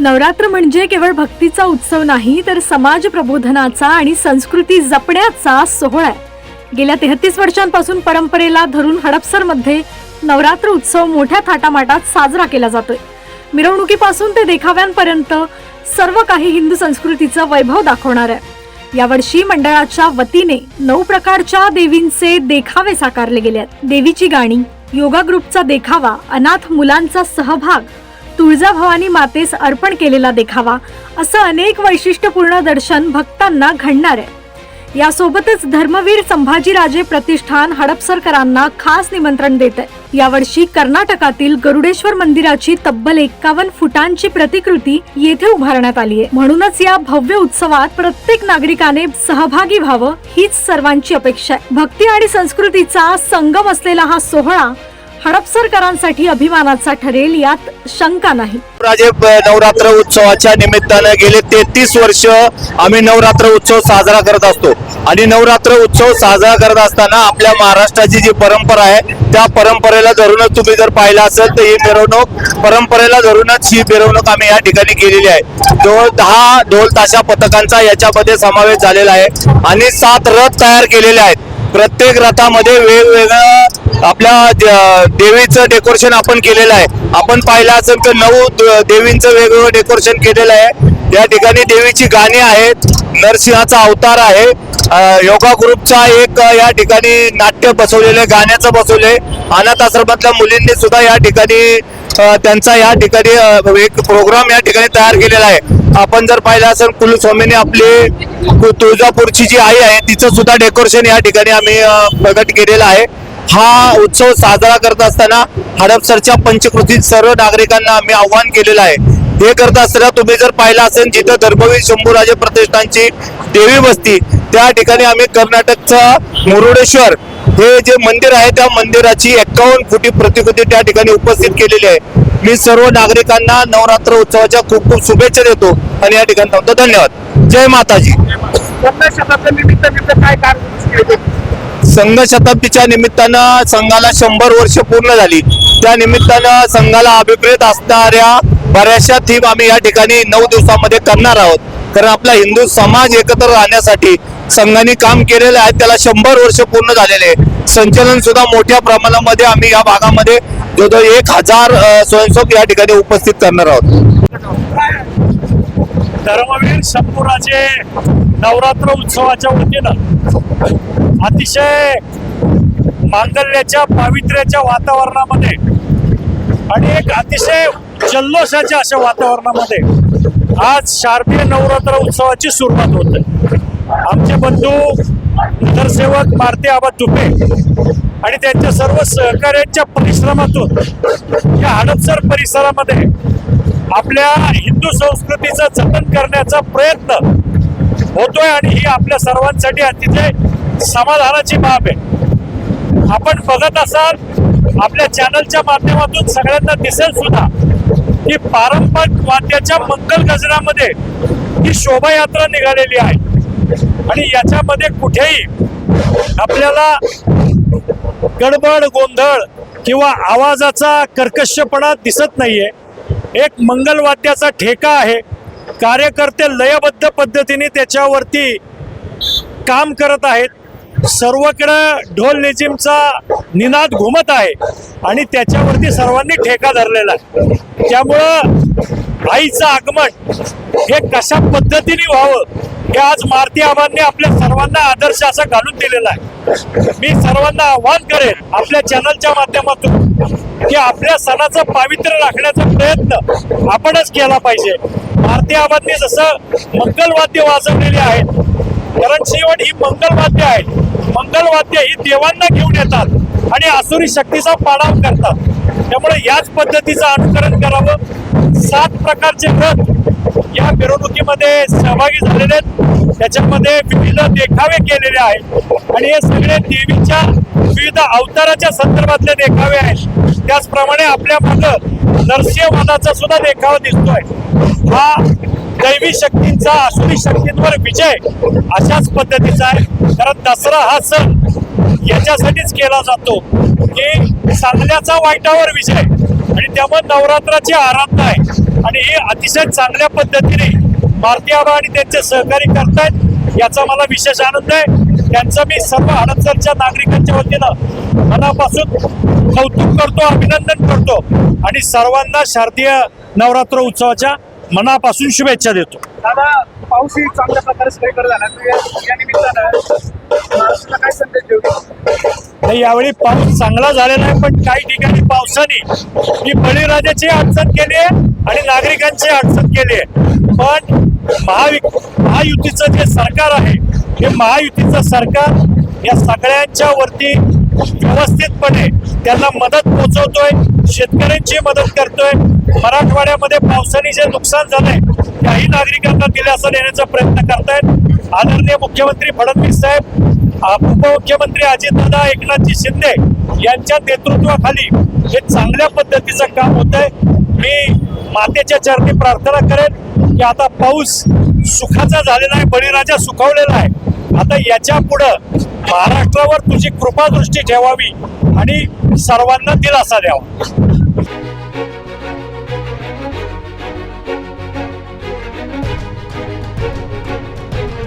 नवरात्र म्हणजे केवळ भक्तीचा उत्सव नाही तर समाज प्रबोधनाचा आणि संस्कृती जपण्याचा सोहळा आहे. गेल्या तेहतीस वर्षांपासून परंपरेला धरून हडपसरमध्ये नवरात्र उत्सव मोठ्या थाटामाटात साजरा केला जातोय. मिरवणुकीपासून ते देखाव्यांपर्यंत सर्व काही हिंदू संस्कृतीचं वैभव दाखवणार आहे. यावर्षी मंडळाच्या वतीने नऊ प्रकारच्या देवींचे देखावे साकारले गेले आहेत. देवीची गाणी योगा ग्रुपचा देखावा अनाथ मुलांचा सहभाग तुळजाभवानी मातेस अर्पण केलेला देखावा असं अनेक वैशिष्ट्यपूर्ण दर्शन भक्तांना घडणार आहे. यासोबतच धर्मवीर संभाजीराजे प्रतिष्ठान हडपसरकरांना खास निमंत्रण देत आहे. यावर्षी कर्नाटकातील गरुडेश्वर मंदिराची तब्बल एक्कावन्न फुटांची प्रतिकृती येथे उभारण्यात आली आहे. म्हणूनच या भव्य उत्सवात प्रत्येक नागरिकाने सहभागी व्हावं हीच सर्वांची अपेक्षा आहे. भक्ती आणि संस्कृतीचा संगम असलेला हा सोहळा हडपसरकरांसाठी अभिमानाचा ठरेल यात शंका नाही. राजे नवरात्र उत्सवाच्या निमित्तानं गेले तेहतीस वर्ष आम्ही नवरात्र उत्सव साजरा करत असतो. आणि नवरात्र उत्सव साजरा करत असताना आपल्या महाराष्ट्राची जी परंपरा आहे त्या परंपरेला धरूनच तुम्ही जर पाहिलं असेल तर ही मिरवणूक परंपरेला धरूनच ही मिरवणूक आम्ही या ठिकाणी केलेली आहे. जवळ दहा ढोल ताशा पथकांचा याच्यामध्ये समावेश झालेला आहे. आणि सात रथ तयार केलेले आहेत. प्रत्येक रथामध्ये वेगवेगळं आपल्या द- देवीचं डेकोरेशन आपण केलेलं आहे. आपण पाहिलं असेल तर नऊ द- देवींचं वेगवेगळं डेकोरेशन केलेलं आहे. या ठिकाणी देवीची गाणी आहेत. नरसिंहाचा अवतार आहे. योगा ग्रुपचा एक या ठिकाणी नाट्य बसवलेलं आहे. गाण्याचं बसवले अनाथ आश्रमातल्या मुलींनी सुद्धा या ठिकाणी त्यांचा या ठिकाणी एक प्रोग्राम या ठिकाणी तयार केलेला आहे. आपण जर पाहिलं असेल कुलस्वामीने आपली कु- तुळजापूरची जी आई आहे तिचं सुद्धा डेकोरेशन या ठिकाणी आम्ही प्रगट केलेलं आहे. हा उत्सव साजरा करत असताना हडपसरच्या पंचकृतीत सर्व नागरिकांना आम्ही आव्हान केलेलं आहे. हे करत असताना तुम्ही जर पाहिलं असेल जिथं धर्मवीर शंभूराजे प्रतिष्ठानची देवी बसती त्या ठिकाणी आम्ही कर्नाटकचा मुरुडेश्वर हे जे मंदिर आहे त्या मंदिराची एक्कावन्न फुटी प्रतिकृती त्या ठिकाणी उपस्थित केलेली आहे. मी सर्व नागरिकांना नवरात्र उत्सवाच्या खूप खूप शुभेच्छा देतो आणि या ठिकाणी थांबतो धन्यवाद. जय माताजी. संघ शताब्दीच्या निमित्तानं संघाला शंभर वर्ष पूर्ण झाली. त्या निमित्तानं संघाला अभिप्रेत असणाऱ्या बऱ्याचशा थीम आम्ही या ठिकाणी नऊ दिवसामध्ये करणार आहोत. कारण आपला हिंदू समाज एकत्र राहण्यासाठी संघाने काम केलेलं आहे त्याला शंभर वर्ष पूर्ण झालेले आहे. संचलन सुद्धा मोठ्या प्रमाणामध्ये आम्ही या भागामध्ये जवळजवळ एक हजार स्वयंसेवक या ठिकाणी उपस्थित करणार आहोत. धर्मवीर शंभूराजे नवरात्र उत्सवाच्या वतीनं अतिशय मांगल्याच्या पावित्र्याच्या वातावरणामध्ये आणि एक अतिशय जल्लोषाच्या अशा वातावरणामध्ये आज शारदीय नवरात्र उत्सवाची सुरुवात होते. आमचे बंधू नगरसेवक मारते आबा तुपे आणि त्यांच्या सर्व सहकार्यांच्या परिश्रमातून या हडपसर परिसरामध्ये आपल्या हिंदू संस्कृतीचं जतन करण्याचा प्रयत्न होतोय आणि ही आपल्या सर्वांसाठी अतिशय समाधानाची बाब आहे. आपण बघत असाल आपल्या चॅनलच्या माध्यमातून सगळ्यांना दिसेल सुद्धा की पारंपरिक वाद्याच्या मंगल गजरामध्ये ही शोभायात्रा निघालेली आहे. आणि याच्यामध्ये कुठेही आपल्याला गडबड गोंधळ किंवा आवाजाचा कर्कशपणा दिसत नाहीये. एक मंगलवाद्याचा ठेका आहे. कार्यकर्ते लयबद्ध पद्धतीने त्याच्यावरती काम करत आहेत. सर्वकडं ढोल लेझिमचा निनाद घुमत आहे आणि त्याच्यावरती सर्वांनी ठेका धरलेला आहे. त्यामुळं आईचं आगमन हे कशा पद्धतीने व्हावं हे आज मारती आबांनी आपल्या सर्वांना आदर्श असा घालून दिलेला आहे. मी सर्वांना आव्हान करेन आपल्या चॅनलच्या माध्यमातून की आपल्या सणाचं पावित्र्य राखण्याचा प्रयत्न आपणच केला पाहिजे. मारती आबांनी जसं मंगलवाद्य वाजवलेले आहेत कारण शेवट ही मंगलवाद्य आहे मंगलवाद्य ही देवांना घेऊन येतात आणि आसुरी शक्तीचा पाडाव करतात. त्यामुळे याच पद्धतीचं अनुकरण करावं. सात प्रकारचे रथ या मिरवणुकीमध्ये सहभागी झालेले आहेत. त्याच्यामध्ये विविध देखावे केलेले आहेत. आणि हे सगळे देवीच्या विविध अवताराच्या संदर्भातले देखावे आहेत. त्याचप्रमाणे आपल्या मागं नरसिंहवादाचा सुद्धा देखावा दिसतोय. हा दैवी शक्तींचा असुरी शक्तींवर विजय अशाच पद्धतीचा आहे. कारण दसरा हा सण याच्यासाठीच केला जातो की चांगल्याचा वाईटावर विजय आणि त्यामुळे नवरात्राची आराधना आहे. आणि हे अतिशय चांगल्या पद्धतीने भारतीय आणि त्यांचे सहकारी करतायत याचा मला विशेष आनंद आहे. त्यांचं मी सर्व हडपसरच्या नागरिकांच्या वतीनं मनापासून कौतुक करतो अभिनंदन करतो. आणि सर्वांना शारदीय नवरात्र उत्सवाच्या मनापासून शुभेच्छा देतो. दादा चांगल्या प्रकारे सगळीकडे झाला. तर या- या निमित्तानं महाराष्ट्राला काय संदेश देऊ नाही यावेळी पाऊस चांगला झालेला आहे पण काही ठिकाणी पावसाने ही बळीराजाची अडचण केली आहे आणि नागरिकांची अडचण केली आहे. पण महावि महायुतीचं जे सरकार आहे हे महायुतीचं सरकार या सगळ्यांच्या वरती व्यवस्थितपणे त्यांना मदत पोहोचवतोय शेतकऱ्यांची मदत करतोय. मराठवाड्यामध्ये पावसाने जे नुकसान झालंय त्याही नागरिकांना दिलासा देण्याचा प्रयत्न करतायत. आदरणीय मुख्यमंत्री फडणवीस साहेब उपमुख्यमंत्री अजितदादा एकनाथजी शिंदे यांच्या नेतृत्वाखाली हे चांगल्या पद्धतीचं काम होत आहे मी मातेच्या चरणी प्रार्थना करेन की आता पाऊस सुखाचा झालेला आहे बळीराजा सुखावलेला आहे. आता याच्या पुढं महाराष्ट्रावर तुझी कृपादृष्टी ठेवावी आणि सर्वांना दिलासा द्यावा.